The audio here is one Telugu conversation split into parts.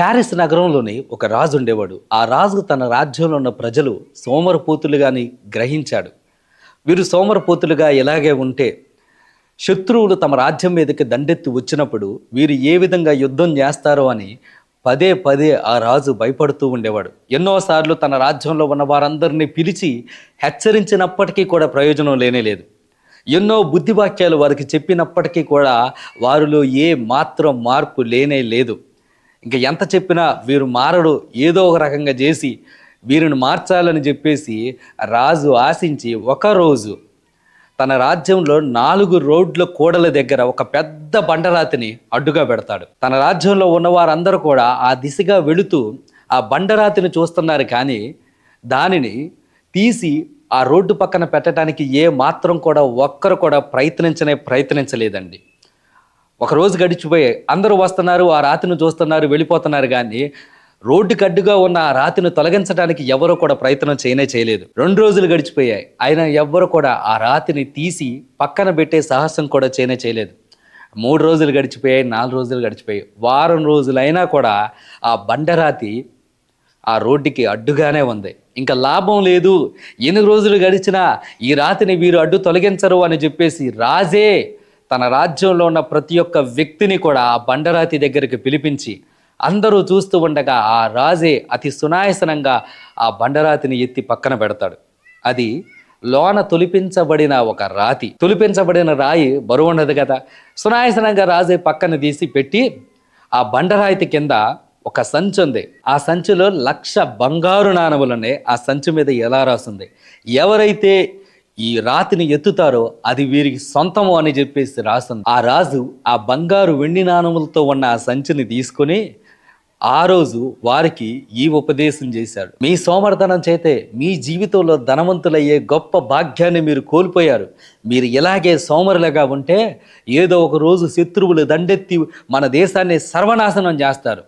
ప్యారిస్ నగరంలోని ఒక రాజు ఉండేవాడు. ఆ రాజు తన రాజ్యంలో ఉన్న ప్రజలు సోమరపోతులుగాని గ్రహించాడు. వీరు సోమరపోతులుగా ఎలాగే ఉంటే శత్రువులు తమ రాజ్యం మీదకి దండెత్తి వచ్చినప్పుడు వీరు ఏ విధంగా యుద్ధం చేస్తారో అని పదే పదే ఆ రాజు భయపడుతూ ఉండేవాడు. ఎన్నోసార్లు తన రాజ్యంలో ఉన్న వారందరినీ పిలిచి హెచ్చరించినప్పటికీ కూడా ప్రయోజనం లేనే లేదు. ఎన్నో బుద్ధివాక్యాలు వారికి చెప్పినప్పటికీ కూడా వారిలో ఏ మాత్రం మార్పు లేనే లేదు. ఇంకా ఎంత చెప్పినా వీరు మారడు ఏదో ఒక రకంగా చేసి వీరిని మార్చాలని చెప్పేసి రాజు ఆశించి ఒకరోజు తన రాజ్యంలో నాలుగు రోడ్ల కూడల దగ్గర ఒక పెద్ద బండరాతిని అడ్డుగా పెడతాడు. తన రాజ్యంలో ఉన్న వారందరూ కూడా ఆ దిశగా వెళుతూ ఆ బండరాతిని చూస్తున్నారు కానీ దానిని తీసి ఆ రోడ్డు పక్కన పెట్టడానికి ఏ మాత్రం కూడా ఒక్కరు కూడా ప్రయత్నించనే ప్రయత్నించలేదండి. ఒక రోజు గడిచిపోయి అందరూ వస్తున్నారు ఆ రాతిని చూస్తున్నారు వెళ్ళిపోతున్నారు కానీ రోడ్డుకి అడ్డుగా ఉన్న ఆ రాతిని తొలగించడానికి ఎవరు కూడా ప్రయత్నం చేయనే చేయలేదు. రెండు రోజులు గడిచిపోయాయి. అయినా ఎవ్వరు కూడా ఆ రాతిని తీసి పక్కన పెట్టే సాహసం కూడా చేయనే చేయలేదు. మూడు రోజులు గడిచిపోయాయి నాలుగు రోజులు గడిచిపోయాయి. వారం రోజులైనా కూడా ఆ బండరాతి ఆ రోడ్డుకి అడ్డుగానే ఉంది. ఇంకా లాభం లేదు. ఎన్ని రోజులు గడిచినా ఈ రాతిని వీరు అడ్డు తొలగించరు అని చెప్పేసి రాజే తన రాజ్యంలో ఉన్న ప్రతి ఒక్క వ్యక్తిని కూడా ఆ బండరాతి దగ్గరికి పిలిపించి అందరూ చూస్తూ ఉండగా ఆ రాజే అతి సునాయసనంగా ఆ బండరాతిని ఎత్తి పక్కన పెడతాడు. అది లోన తొలిపించబడిన ఒక రాతి. తొలిపించబడిన రాయి బరువు ఉండదు కదా. సునాయసనంగా రాజే పక్కన తీసి పెట్టి ఆ బండరాయితి కింద ఒక సంచి ఉంది. ఆ సంచిలో లక్ష బంగారు నాణములు ఉన్నాయి ఆ సంచి మీద ఎలా రాస్తుంది ఎవరైతే ఈ రాతిని ఎత్తుతారో అది వీరికి సొంతము అని చెప్పేసి రాస్తుంది. ఆ రాజు ఆ బంగారు వెండి నాణములతో ఉన్న ఆ సంచిని తీసుకొని ఆ రోజు వారికి ఈ ఉపదేశం చేశాడు. మీ సోమర్ధనం చేతే మీ జీవితంలో ధనవంతులయ్యే గొప్ప భాగ్యాన్ని మీరు కోల్పోయారు. మీరు ఇలాగే సోమరులుగా ఉంటే ఏదో ఒక రోజు శత్రువులు దండెత్తి మన దేశాన్ని సర్వనాశనం చేస్తారు.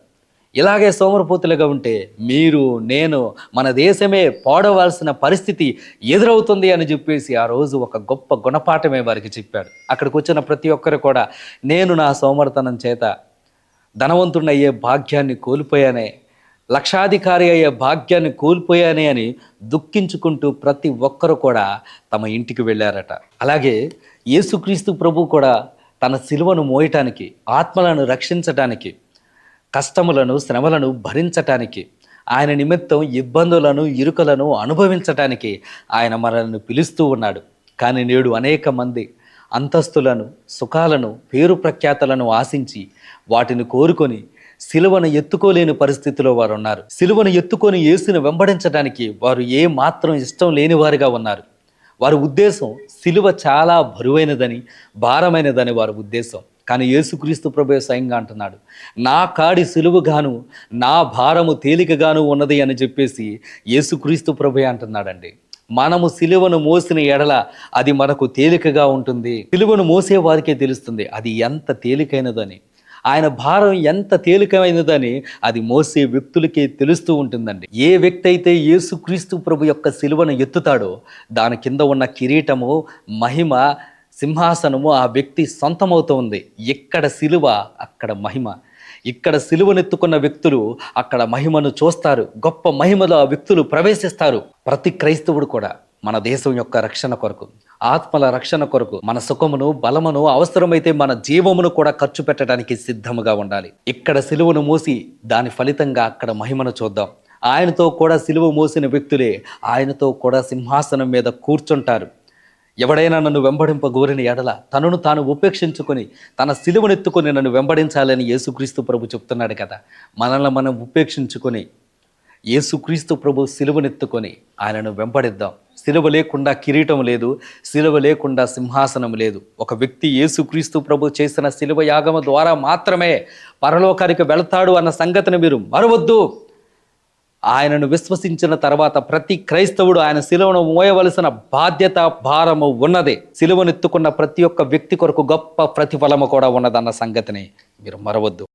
ఇలాగే సోమరపోతులుగా ఉంటే మీరు నేను మన దేశమే పాడవలసిన పరిస్థితి ఎదురవుతుంది అని చెప్పేసి ఆ రోజు ఒక గొప్ప గుణపాఠమే వారికి చెప్పాడు. అక్కడికి వచ్చిన ప్రతి ఒక్కరు కూడా నేను నా సోమర్తనం చేత ధనవంతుడయ్యే అయ్యే భాగ్యాన్ని కోల్పోయానే లక్షాధికారి అయ్యే భాగ్యాన్ని కోల్పోయానే అని దుఃఖించుకుంటూ ప్రతి ఒక్కరు కూడా తమ ఇంటికి వెళ్ళారట. అలాగే యేసుక్రీస్తు ప్రభు కూడా తన సిలువను మోయటానికి ఆత్మలను రక్షించటానికి కష్టములను శ్రమలను భరించటానికి ఆయన నిమిత్తం ఇబ్బందులను ఇరుకలను అనుభవించటానికి ఆయన మనల్ని పిలుస్తూ ఉన్నాడు. కానీ నేడు అనేక మంది అంతస్తులను సుఖాలను పేరు ప్రఖ్యాతలను ఆశించి వాటిని కోరుకొని సిలువను ఎత్తుకోలేని పరిస్థితిలో వారు ఉన్నారు సిలువను ఎత్తుకొని యేసును వెంబడించడానికి వారు ఏ మాత్రం ఇష్టం లేనివారుగా ఉన్నారు. వారి ఉద్దేశం సిలువ చాలా బరువైనదని భారమైనదని వారి ఉద్దేశం. కానీ యేసుక్రీస్తు ప్రభు స్వయంగా అంటున్నాడు నా కాడి సులువుగాను నా భారము తేలికగాను ఉన్నది అని చెప్పేసి యేసుక్రీస్తు ప్రభు అంటున్నాడండి. మనము సిలువను మోసిన ఎడల అది మనకు తేలికగా ఉంటుంది. సిలువను మోసే వారికే తెలుస్తుంది అది ఎంత తేలికైనదని. ఆయన భారం ఎంత తేలికమైనదని అది మోసే వ్యక్తులకే తెలుస్తూ ఉంటుందండి. ఏ వ్యక్తి అయితే యేసుక్రీస్తు ప్రభు యొక్క సిలువను ఎత్తుతాడో దాని కింద ఉన్న కిరీటము మహిమ సింహాసనము ఆ వ్యక్తి సొంతమవుతుంది ఎక్కడ సిలువ అక్కడ మహిమ. ఇక్కడ సిలువనెత్తుకున్న వ్యక్తులు అక్కడ మహిమను చూస్తారు. గొప్ప మహిమలో ఆ వ్యక్తులు ప్రవేశిస్తారు. ప్రతి క్రైస్తవుడు కూడా మన దేశం యొక్క రక్షణ కొరకు ఆత్మల రక్షణ కొరకు మన సుఖమును బలమును అవసరమైతే మన జీవమును కూడా ఖర్చు పెట్టడానికి సిద్ధముగా ఉండాలి. ఇక్కడ సిలువను మోసి దాని ఫలితంగా అక్కడ మహిమను చూద్దాం. ఆయనతో కూడా సిలువ మోసిన వ్యక్తులే ఆయనతో కూడా సింహాసనం మీద కూర్చుంటారు. ఎవడైనా నన్ను వెంబడింపగోరిన ఎడల తనను తాను ఉపేక్షించుకొని తన సిలువనెత్తుకొని నన్ను వెంబడించాలని యేసుక్రీస్తు ప్రభు చెప్తున్నాడు కదా. మనల్ని మనం ఉపేక్షించుకొని యేసుక్రీస్తు ప్రభు సిలువనెత్తుకొని ఆయనను వెంబడిద్దాం. సిలువ లేకుండా కిరీటం లేదు సిలువ లేకుండా సింహాసనం లేదు. ఒక వ్యక్తి యేసుక్రీస్తు ప్రభు చేసిన సిలువ యాగము ద్వారా మాత్రమే పరలోకానికి వెళతాడు అన్న సంగతిని మీరు మరవద్దు. ఆయనను విశ్వసించిన తర్వాత ప్రతి క్రైస్తవుడు ఆయన శిలువను మోయవలసిన బాధ్యత భారము ఉన్నది. శిలువనెత్తుకున్న ప్రతి ఒక్క వ్యక్తి కొరకు గొప్ప ప్రతిఫలము కూడా ఉన్నదన్న సంగతిని మీరు మరవద్దు.